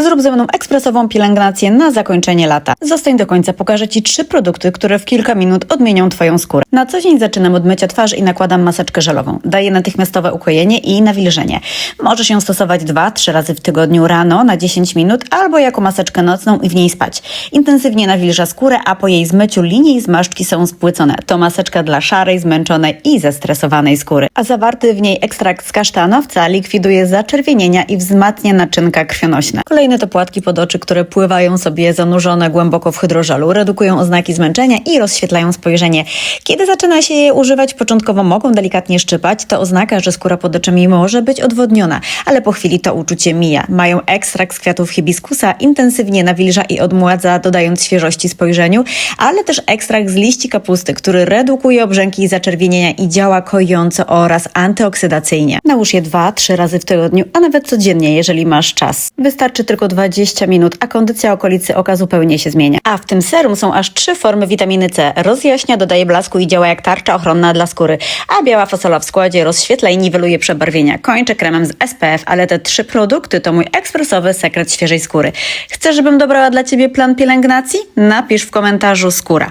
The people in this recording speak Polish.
Zrób ze mną ekspresową pielęgnację na zakończenie lata. Zostań do końca, pokażę Ci trzy produkty, które w kilka minut odmienią Twoją skórę. Na co dzień zaczynam od mycia twarzy i nakładam maseczkę żelową. Daję natychmiastowe ukojenie i nawilżenie. Możesz ją stosować 2-3 razy w tygodniu rano na 10 minut albo jako maseczkę nocną i w niej spać. Intensywnie nawilża skórę, a po jej zmyciu linie i zmarszczki są spłycone. To maseczka dla szarej, zmęczonej i zestresowanej skóry. A zawarty w niej ekstrakt z kasztanowca likwiduje zaczerwienienia i wzmacnia naczynka krwionośne. Kolejne to płatki pod oczy, które pływają sobie zanurzone głęboko w hydrożelu, redukują oznaki zmęczenia i rozświetlają spojrzenie. Kiedy zaczyna się je używać, początkowo mogą delikatnie szczypać, to oznaka, że skóra pod oczami może być odwodniona, ale po chwili to uczucie mija. Mają ekstrakt z kwiatów hibiskusa, intensywnie nawilża i odmładza, dodając świeżości spojrzeniu, ale też ekstrakt z liści kapusty, który redukuje obrzęki i zaczerwienienia i działa kojąco oraz antyoksydacyjnie. Nałóż je 2-3 razy w tygodniu, a nawet codziennie, jeżeli masz czas. Wystarczy tylko 20 minut, a kondycja okolicy oka zupełnie się zmienia. A w tym serum są aż trzy formy witaminy C. Rozjaśnia, dodaje blasku i działa jak tarcza ochronna dla skóry, a biała fasola w składzie rozświetla i niweluje przebarwienia. Kończę kremem z SPF, ale te trzy produkty to mój ekspresowy sekret świeżej skóry. Chcesz, żebym dobrała dla Ciebie plan pielęgnacji? Napisz w komentarzu skóra.